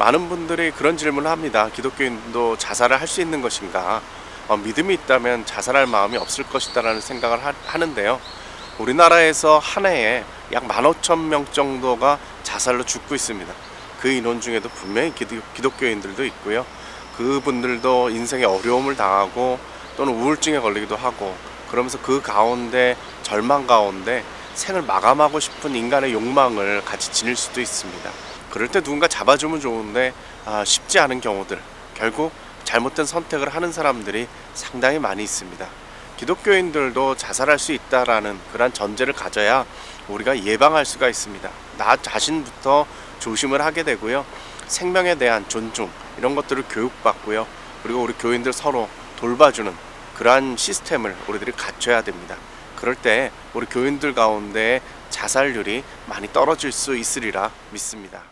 많은 분들이 그런 질문을 합니다. 기독교인도 자살을 할 수 있는 것인가? 어, 믿음이 있다면 자살할 마음이 없을 것이다라는 생각을 하, 하는데요. 우리나라에서 한 해에 약 15,000명 정도가 자살로 죽고 있습니다. 그 인원 중에도 분명히 기독, 기독교인들도 있고요. 그분들도 인생에 어려움을 당하고 또는 우울증에 걸리기도 하고 그러면서 그 가운데 절망 가운데 생을 마감하고 싶은 인간의 욕망을 같이 지닐 수도 있습니다. 그럴 때 누군가 잡아주면 좋은데 아, 쉽지 않은 경우들 결국 잘못된 선택을 하는 사람들이 상당히 많이 있습니다. 기독교인들도 자살할 수 있다라는 그런 전제를 가져야 우리가 예방할 수가 있습니다. 나 자신부터 조심을 하게 되고요. 생명에 대한 존중 이런 것들을 교육받고요. 그리고 우리 교인들 서로 돌봐주는 그러한 시스템을 우리들이 갖춰야 됩니다. 그럴 때 우리 교인들 가운데 자살률이 많이 떨어질 수 있으리라 믿습니다.